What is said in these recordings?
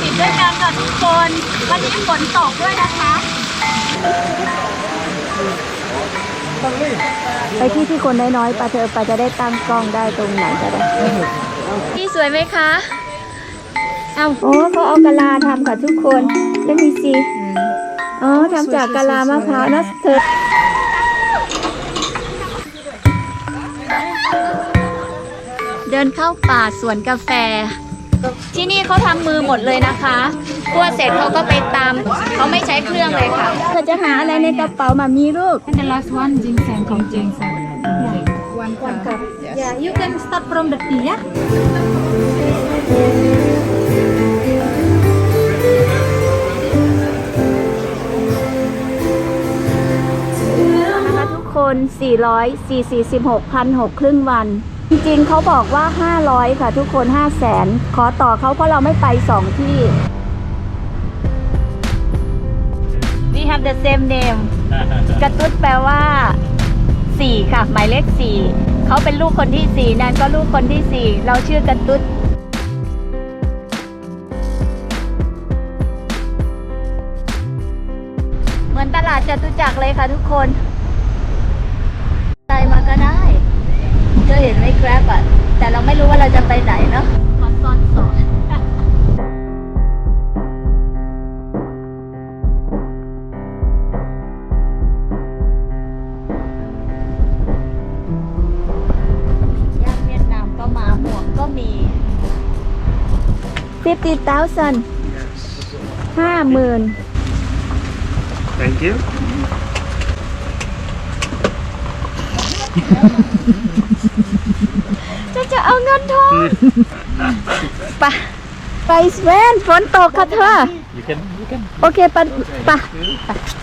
ปิดด้วยกันค่ะทุกคน วันนี้ฝนตกด้วยนะคะ ไปที่ที่คนน้อยๆปาเธอไปจะได้ตั้งกล้องได้ตรงไหนก็ได้พี่สวยไหมคะ เอาโอ้เขาเอากะลาทำค่ะทุกคนเล่นมีซีอ๋อทำจากกะลามะพร้าวนะเธอเดินเข้าป่าสวนกาแฟ ที่นี่เขาทำมือหมดเลยนะคะคั่วเสร็จเขาก็ไปตามเขาไม่ใช้เครื่องเลยค่ะเธอจะหาอะไรในกระเป๋ามามีลูก And the last one, ginseng from ginseng. One, cup. Yeah, you can start from the tea, yeah? นะคะทุกคน400 4 46พันหกครึ่งวัน จริงๆเขาบอกว่า 500 ค่ะทุกคน 5 0 0แสนขอต่อเขาเพราะเราไม่ไป 2 ที่ We have the same name กระตุ้ดแปลว่า 4 ค่ะ หมายเลข 4 เขาเป็นลูกคนที่ 4 นั่นก็ลูกคนที่ 4 เราชื่อกระตุ้ดเหมือนตลาดจตุจักรเลยค่ะทุกคนไปมาก็ได้ เธอเห็นไมแกร็บอะแต่เราไม่รู้ว่าเราจะไปไหนเนาะมาซ่อนสอนย่างเวียดนามก็มาหมวกก็มี50,000ห้าหมื่น Thank you. จะจะเอาเงินทองไปไปสเปนฝนตกค่ะเธอ You can, you can. โอเคปะปะ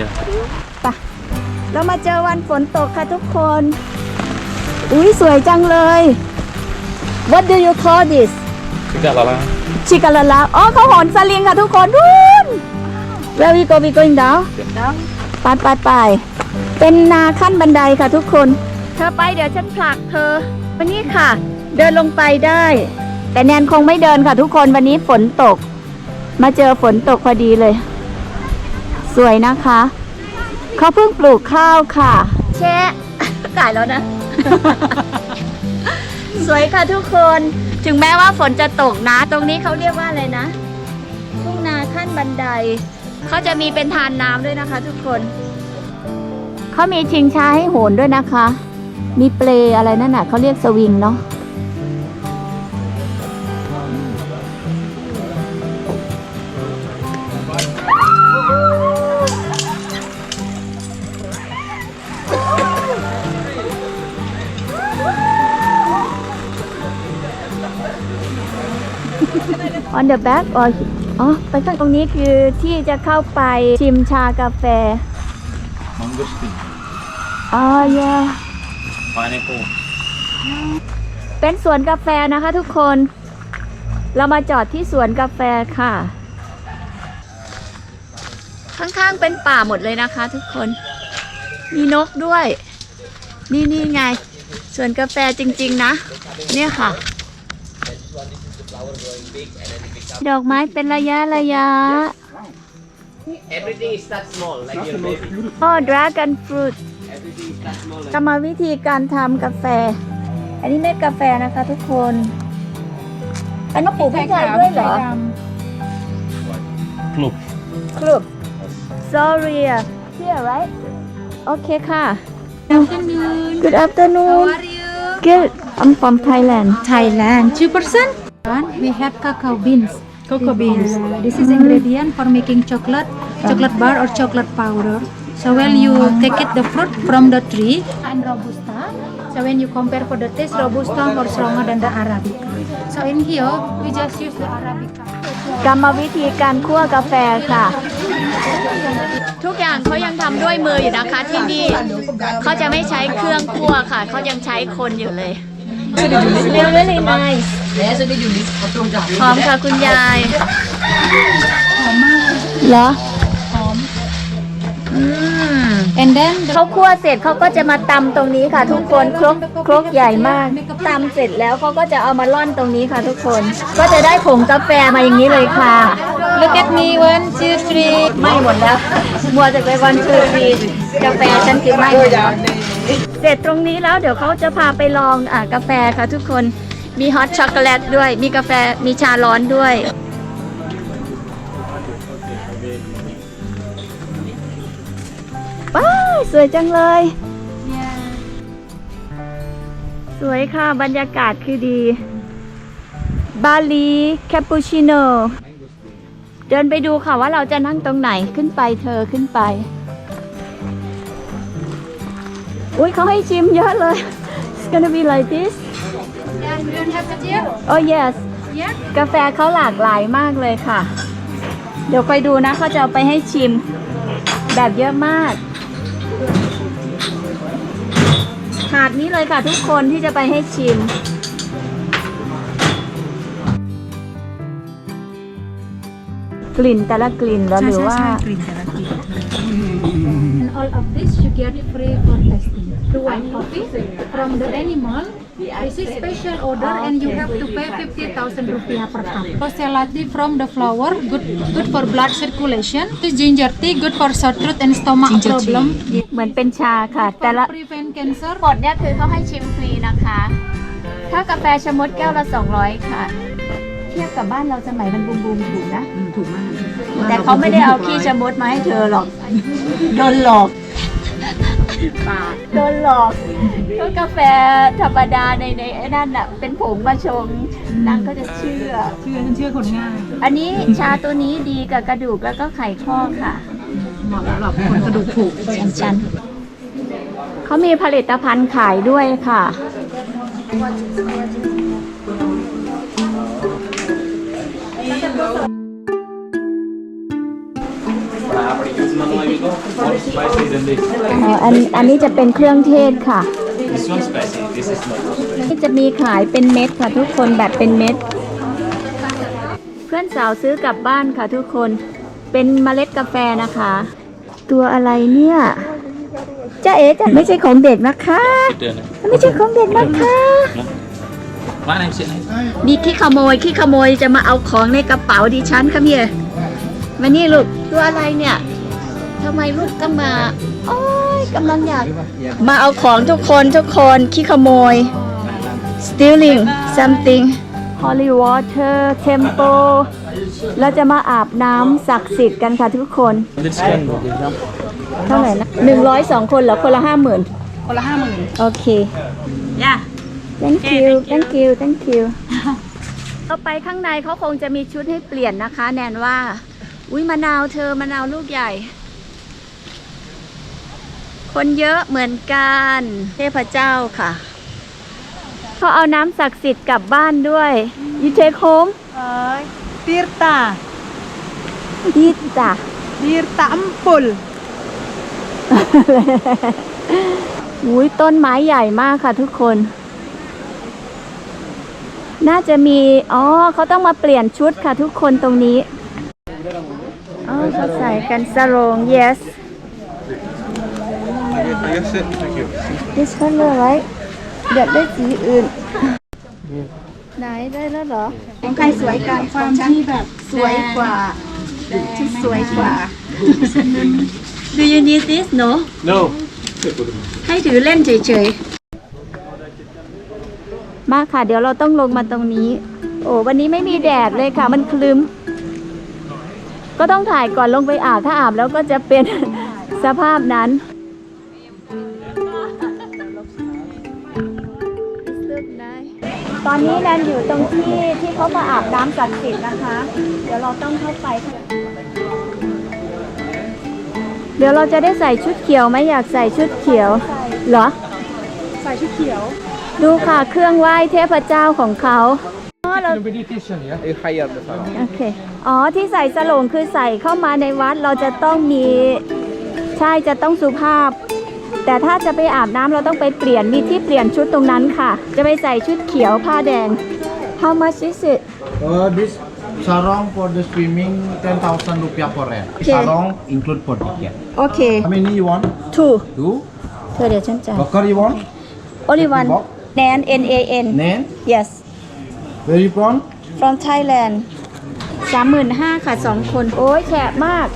Yeah. ปะเรามาเจอวันฝนตกค่ะทุกคน อุ้ยสวยจังเลย What do you call this Tidak lala. ชิกาลาลาอ๋อเขาโหนสลิงค่ะทุกคนนู่น Where we go we going down ไปไปไปเป็นนาขั้นบันไดค่ะทุกคนเธอไปเดี๋ยวฉันผลักเธอ วันนี้ค่ะ เดินลงไปได้ แต่แนนคงไม่เดินค่ะทุกคนวันนี้ฝนตก มาเจอฝนตกพอดีเลย สวยนะคะ เขาเพิ่งปลูกข้าวค่ะ แช่กายแล้วนะ สวยค่ะทุกคน ถึงแม้ว่าฝนจะตกนะ ตรงนี้เขาเรียกว่าอะไรนะ ทุ่งนาขั้นบันได เขาจะมีเป็นทานน้ำด้วยนะคะ ทุกคน เขามีชิงช้าให้โหนด้วยนะคะ มีเปลอะไรนั่นน่ะเขาเรียกสวิงเนาะ on the back or อ๋อไปข้างตรงนี้คือที่จะเข้าไปชิมชากาแฟ Mangosteen. อ๋อ yeah Pineapple. เป็นสวนกาแฟนะคะทุกคน เรามาจอดที่สวนกาแฟค่ะ ข้างๆเป็นป่าหมดเลยนะคะทุกคน มีนกด้วย นี่นี่ไง สวนกาแฟจริง ๆ นะ เนี่ยค่ะ ดอกไม้เป็นระยะระยะ Every day is that small, like your baby. อ๋อ dragon fruit Every day is that small. กรรมวิธีการทำกาแฟ อันนี้เม็ดกาแฟนะคะทุกคนอันนี้ปลูกพริกไทยด้วยเหรอ Klop. ครุบ sorry here right โอเคค่ะ Afternoon. good afternoon How are you? good I'm from Thailand Thailand. Two percent. We have cacao beans. Cocoa beans. this is ingredient for making chocolate, chocolate bar or chocolate powder. So when you take it the fruit from the tree and robusta. So when you compare for the taste, robusta more stronger than the arabica. So in here we just use the arabica. กรรมวิธีการคั่วกาแฟค่ะ ทุกอย่างเขายังทำด้วยมืออยู่นะคะที่นี่เขาจะไม่ใช้เครื่องคั่วค่ะเขายังใช้คนอยู่เลย Smell really nice หอมค่ะคุณยายเหรออืม And then the เขาคั่วเสร็จเขาก็จะมาตำตรงนี้ค่ะ ทุกคนครกครกใหญ่มากตำเสร็จแล้วเขาก็จะเอามาล่อนตรงนี้ค่ะ ทุกคน ก็จะได้ผงกาแฟมาอย่างนี้เลยค่ะ Look at me, one, two, three. ไม่หมดแล้วมัวแต่ไปวันชื่อทีกาแฟฉันกินไม่หมดแล้วเสร็จตรงนี้แล้วเดี๋ยวเขาจะพาไปลองอ่ากาแฟค่ะทุกคนมีฮอตช็อกโกแลตด้วย มีกาแฟมีชาร้อนด้วย สวยจังเลย สวยค่ะ บรรยากาศคือดี บาลีแคปปูชิโน่เดินไปดูค่ะว่าเราจะนั่งตรงไหนขึ้นไปเธอขึ้นไป อุ้ยเขาให้ชิมเยอะเลย It's gonna be like this Yeah, you don't have it here? Oh yes Yeah. กาแฟเขาหลากหลายมากเลยค่ะ เดี๋ยวคอยดูนะเขาจะเอาไปให้ชิม แบบเยอะมาก ถาดนี้เลยค่ะทุกคนที่จะไปให้ชิม กลิ่นแต่ละกลิ่นแล้วหรือว่า And all of this you get free for testing. The white coffee from the animal. This is special order and you have to pay 50,000 rupiah per cup. Rose latte from the flower, good good for blood circulation. This ginger tea, good for sore throat and stomach problem. เหมือนเป็นชาค่ะ แต่ละ Prevent cancer. หมดเนี่ยคือเขาให้ชิมฟรีนะคะ ถ้ากาแฟชะมดแก้วละ 200 ค่ะ เทียบกับบ้านเราสมัยมันบูมบูมๆถูกนะ ถูกมาก แต่เขาไม่ได้เอาขี้ชะมดมาให้เธอหรอก โดนหลอก โดนหลอกก็กาแฟธรรมดาในในไอ้นั่นน่ะเป็นผงมาชงนางก็จะเชื่อ เชื่อฉันเชื่อคนง่ายอันนี้ชาตัวนี้ดีกับกระดูกแล้วก็ไขข้อค่ะเหมาะสำหรับคนกระดูกผุชันชันเขามีผลิตภัณฑ์ขายด้วยค่ะ spicy than this. อ๋ออันอันนี้จะเป็นเครื่องเทศค่ะ This one spicy. This is not so spicy. ที่จะมีขายเป็นเม็ดค่ะทุกคนแบบเป็นเม็ด เพื่อนสาวซื้อกลับบ้านค่ะทุกคนเป็นเมล็ดกาแฟนะคะ ตัวอะไรเนี่ยจ้าเอ๋จ้ะไม่ใช่ของเด็กนะคะ Ito yan. ไม่ใช่ของเด็กนะคะ Mana yung sit na มีขี้ขโมยขี้ขโมยจะมาเอาของในกระเป๋าดิฉันค่ะเมียมานี่ลูกตัวอะไรเนี่ย ทำไมลูกต้องมาโอ้ยกำลังอยากมาเอาของทุกคนทุกคนขี้ขโมย stealing something holy water temple เราจะมาอาบน้ำศักดิ์สิทธิ์กันค่ะทุกคน This can เท่าไหร่นะหนึ่งร้อยสองคนเหรอคนละห้าหมื่นคนละห้าหมื่นโอเคย่า thank you thank you thank you เข้าไปข้างในเขาคงจะมีชุดให้เปลี่ยนนะคะ แนนว่า อุ้ยมะนาวเธอมะนาวลูกใหญ่ คนเยอะเหมือนกัน เทพเจ้าค่ะ เขาเอาน้ำศักดิ์สิทธิ์กลับบ้านด้วย you take home Tirta, ดีจ้ะ Tirta Ampul. อุ้ยต้นไม้ใหญ่มากค่ะทุกคน น่าจะมี อ๋อเขาต้องมาเปลี่ยนชุดค่ะทุกคนตรงนี้ อ๋อเขาใส่กันสโรง yes this color right เดี๋ยวได้สีอื่น ไหนได้แล้วเหรอ ของใครสวยกันความที่แบบสวยกว่าที่สวยกว่า Do you need this no No. ให้ถือเล่นเฉยๆ มาค่ะ เดี๋ยวเราต้องลงมาตรงนี้ โอ้วันนี้ไม่มีแดดเลยค่ะ มันคลึ้ม ก็ต้องถ่ายก่อนลงไปอาบ ถ้าอาบแล้วก็จะเป็นสภาพนั้น ตอนนี้แนนอยู่ตรงที่ที่เขามาอาบน้ำศักดิ์สิทธิ์นะคะ เดี๋ยวเราต้องเข้าไป เดี๋ยวเราจะได้ใส่ชุดเขียวไหมอยากใส่ชุดเขียว เหรอ ใส่ชุดเขียว ดูค่ะเครื่องไหว้เทพเจ้าของเขาอ๋อเรา higher the sound. โอเค อ๋อที่ใส่สโลงคือใส่เข้ามาในวัดเราจะต้องมี ใช่จะต้องสุภาพ แต่ถ้าจะไปอาบน้ำเราต้องไปเปลี่ยนมีที่เปลี่ยนชุดตรงนั้นค่ะ จะไปใส่ชุดเขียวผ้าแดง How much is it Uh, this sarong for the swimming 10,000 rupiah per head. Okay. Sarong include for ticket. โอเค How many you want? two Two. เธอเดี๋ยวฉันจ่าย Bakar you want? only one Nan N A N Nan? yes Where you from? from Thailand สามหมื่นห้าค่ะสองคน โอ้ยแฉะมาก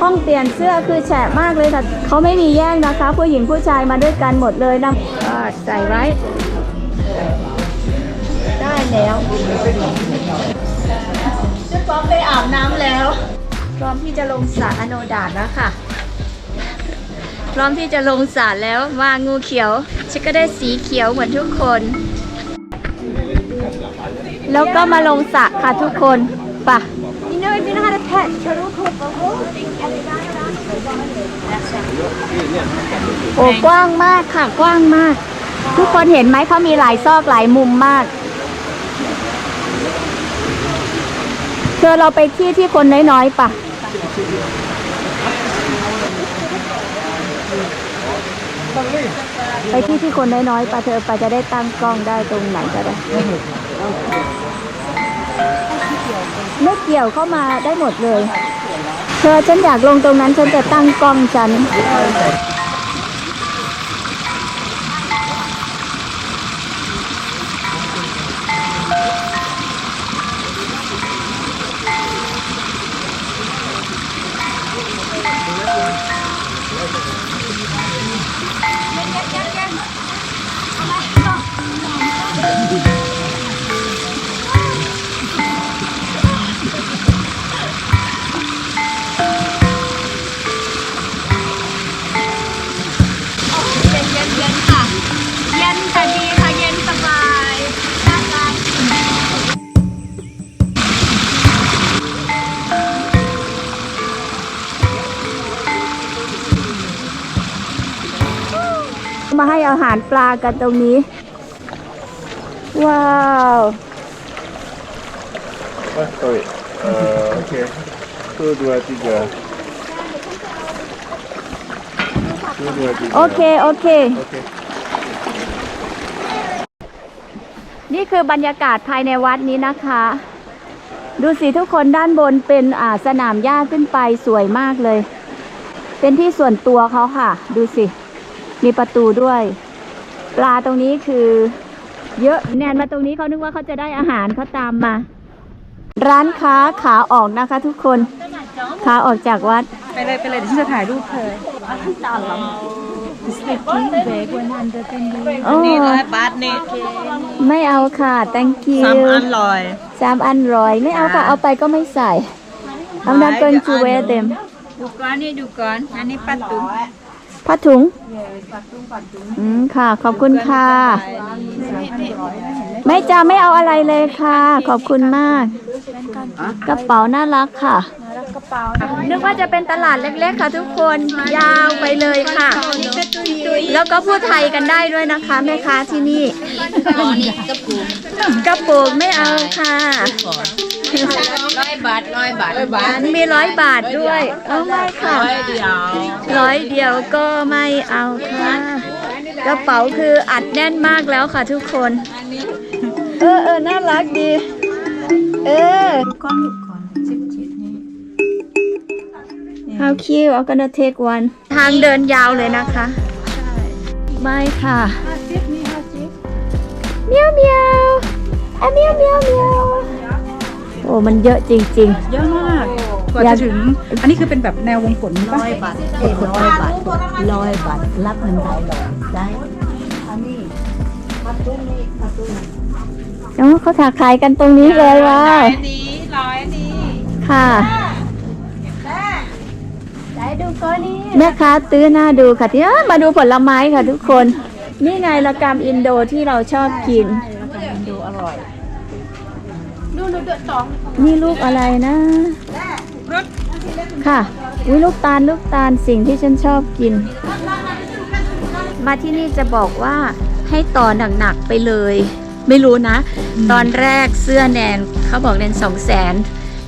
ห้องเปลี่ยนเสื้อคือแฉะมากเลยค่ะเขาไม่มีแย่งนะคะ ผู้หญิงผู้ชายมาด้วยกันหมดเลยนะอ่าใส่ไว้ ได้แล้วจะพร้อมไปอาบน้ำแล้ว พร้อมที่จะลงสระอโนดาตแล้วค่ะ พร้อมที่จะลงสระแล้วมางูเขียวฉันก็ได้สีเขียวเหมือนทุกคนแล้วก็มาลงสระ ค่ะทุกคนป่ะ You know, if you know how to pet turtle, โอ้กว้างมากค่ะกว้างมาก ทุกคนเห็นไหมเขามีหลายซอกหลายมุมมากเธอเราไปที่ที่คนน้อยๆป่ะไปที่ที่คนน้อยๆป่ะเธอไปจะได้ตั้งกล้องได้ตรงไหนก็ได้ ไม่เกี่ยวเข้ามาได้หมดเลย เธอฉันอยากลงตรงนั้นฉันจะตั้งกล้องฉันเมาให้อาหารปลากันตรงนี้ ว้าว Ah, sorry. Uh, okay. Satu, dua, tiga. Satu, dua, tiga. โอเค โอเค Okay. นี่คือบรรยากาศภายในวัดนี้นะคะ ดูสิทุกคนด้านบนเป็นอ่าสนามหญ้าขึ้นไปสวยมากเลย เป็นที่ส่วนตัวเขาค่ะ ดูสิ มีประตูด้วย ปลาตรงนี้คือเยอะแนนมาตรงนี้เขานึกว่าเขาจะได้อาหารเขาตามมา ร้านค้าขาออกนะคะทุกคน ขาออกจากวัด ไปเลยไปเลยเดี๋ยวฉันจะถ่ายรูปเธอโอ้นี่ร้อยบาทนี่ไม่เอาค่ะ thank you สามอันลอยสามอันร้อยไม่เอาค่ะ เอาไปก็ไม่ใส่ I'm not going to wear them ดูก่อนนี่ดูก่อนอันนี้ปัดตุ้ม ผ้าถุงอืมค่ะ ขอบคุณค่ะ ไม่จ้าไม่เอาอะไรเลยค่ะ ขอบคุณมาก กระเป๋าน่ารักค่ะ นึกว่าจะเป็นตลาดเล็กๆค่ะ ทุกคน ยาวไปเลยค่ะ แล้วก็พูดไทยกันได้ด้วยนะคะแม่ค้าที่นี่กระปุกไม่เอาค่ะ ร้อยบาทร้อยบาทร้อยบาทมีร้อยบาทด้วยเอาไม่ค่ะร้อยเดียวร้อยเดียวก็ไม่เอาค่ะกระเป๋าคืออัดแน่นมากแล้วค่ะทุกคน เออเออน่ารักดี เออก้อนลูกก่อนจิบจิบนี่ How cute I'm gonna take one ทางเดินยาวเลยนะคะ ไม่ค่ะเมียวเมียวอะเมียวเมียวเมียวโอ้มันเยอะจริง เยอะมากกว่าจะถึง อันนี้คือเป็นแบบแนววงกลมป่ะร้อยบาทเอ็นร้อยบาทร้อยบาทรับเงินไทยได้อันนี้ๆอ๋อเขาถาขายกันตรงนี้เลยว่ะร้อยนี้ร้อยนี้ค่ะ ได้ดูก่อนนี่แม่ค้าตื้อหน้าดูค่ะที่อ้ามาดูผลไม้ค่ะทุกคน นี่ไงละกามอินโดที่เราชอบกิน นี่ลูกอะไรนะค่ะวิลูกตาลลูกตาลสิ่งที่ฉันชอบกิน มาที่นี่จะบอกว่าให้ต่อหนักๆไปเลย ไม่รู้นะ ตอนแรกเสื้อแนนเขาบอกแนนสองแสน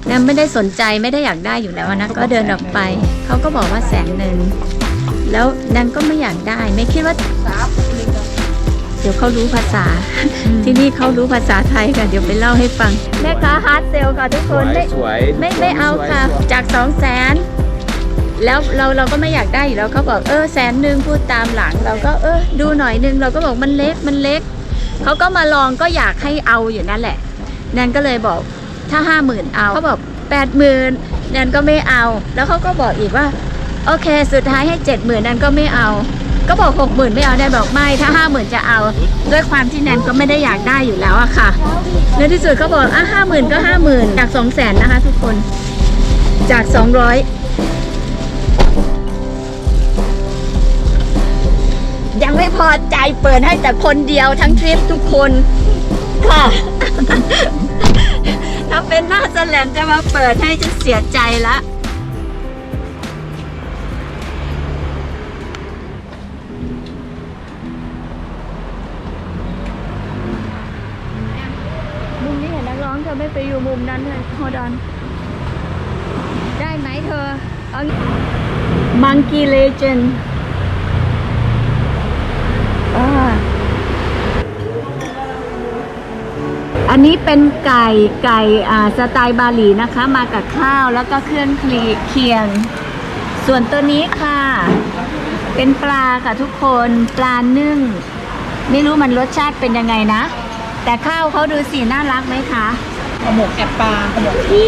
แนนไม่ได้สนใจไม่ได้อยากได้อยู่แล้วนะ ก็เดินออกไป เขาก็บอกว่าแสนหนึ่ง แล้วแนนก็ไม่อยากได้ ไม่คิดว่า เดี๋ยวเขารู้ภาษา ที่นี่เขารู้ภาษาไทยค่ะ เดี๋ยวไปเล่าให้ฟัง แม่ค้าฮาร์ดเซลค่ะทุกคนไม่สวยไม่ไม่เอาค่ะ จากสองแสนแล้วเราเราก็ไม่อยากได้อยู่แล้วเขาบอกเออแสนหนึ่งพูดตามหลัง เราก็เออดูหน่อยนึงเราก็บอกมันเล็กมันเล็กเขาก็มาลองก็อยากให้เอาอยู่นั่นแหละแนนก็เลยบอกถ้าห้าหมื่นเอาเขาบอกแปดหมื่นแนนก็ไม่เอา แล้วเขาก็บอกอีกว่า โอเค สุดท้ายให้เจ็ดหมื่นแนนก็ไม่เอา ก็บอกหกหมื่นไม่เอาแนนบอกไม่ถ้าห้าหมื่นจะเอา ด้วยความที่แนนก็ไม่ได้อยากได้อยู่แล้วอะค่ะในที่สุดเขาบอกอะห้าหมื่นก็ห้าหมื่นจากสองแสนนะคะ ทุกคน จากสองร้อยยังไม่พอใจเปิดให้แต่คนเดียวทั้งทริปทุกคนค่ะถ้าเป็นหน้าแสลมจะมาเปิดให้จะเสียใจละุมนั้นเลยโฮดอน ได้ไหมเธอ เอามังกีเลเจนอันนี้เป็นไก่ไก่สไตล์บาหลีนะคะ มากับข้าวแล้วก็เครื่องคลีเคียง ส่วนตัวนี้ค่ะ เป็นปลาค่ะทุกคนปลานึ่ง ไม่รู้มันรสชาติเป็นยังไงนะ แต่ข้าวเขาดูสีน่ารักไหมคะ หมกแอบปลาหมกอี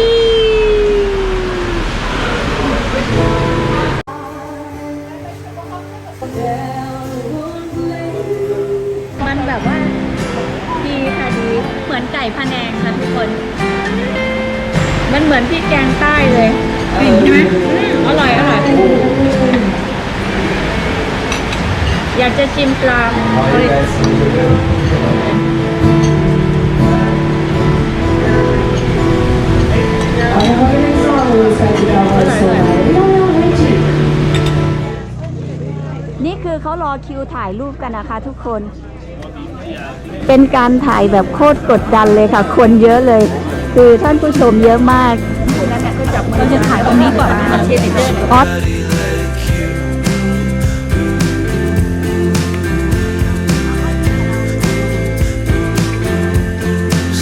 มันแบบว่า ดีค่ะดี เหมือนไก่พะแนงค่ะทุกคน มันเหมือนพี่แกงใต้เลยกลิ่นใช่ไหมอร่อยอร่อยอยากจะชิมปลา เลยนี่คือเขารอคิวถ่ายรูปกันนะคะทุกคน เป็นการถ่ายแบบโคตรกดดันเลยค่ะ คนเยอะเลย คือท่านผู้ชมเยอะมากเราจะถ่ายตรงนี้ก่อนนะออส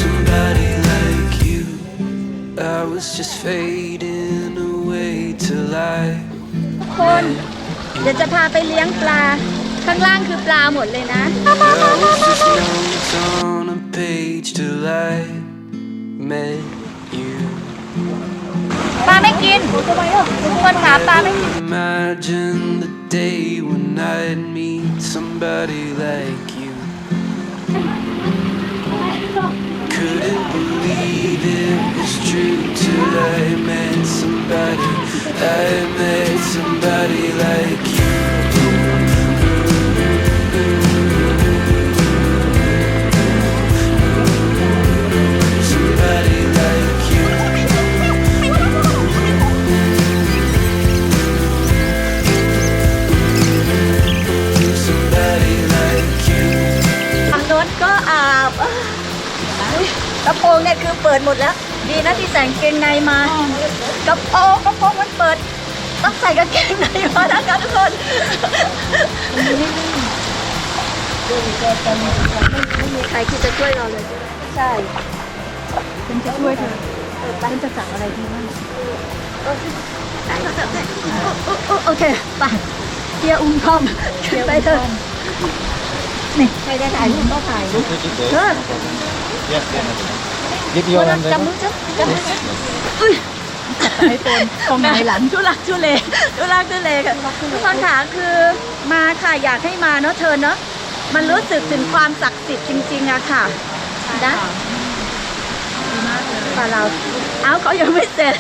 somebody like you. I was just fading ทุกคน เดี๋ยวจะพาไปเลี้ยงปลา ข้างล่างคือปลาหมดเลยนะ page till I met you. ปลาไม่กินทุกคนขาปลาไม่กิน Imagine the day when I'd meet somebody like you. Couldn't believe it was true till I met somebody. I met somebody like you. Somebody like you. Somebody like you. ฝั่งโน้นก็อาบเอ้ยกระโปรงเนี่ยคือเปิดหมดแล้ว ดีนะที่ใส่กางเกงในมา กระโปรงกระโปรงมันเปิด ต้องใส่กางเกงในมานะคะทุกคนไม่มีใครที่จะช่วยเราเลยใช่ฉันจะช่วยเธอฉันจะสั่งอะไรดีบ้างได้ก็ได้โอเคไปเกียร์อุ้มคอมไปเถอะนี่ใครจะถ่ายรูปก็ถ่ายรูปเออ Get คนละจำมื อจ้ะจำมือจ้ะอุ้ยไอโฟนกองไหนหลังทุลักทุเลทุลักทุเลค่ะทุกคนค่ะคือมาค่ะอยากให้มาเนาะเธอเนาะมันรู้สึกถึงความศักดิ์สิทธิ์จริง ๆอะค่ะนะป่าเราเอาเขายังไม่เสร็จ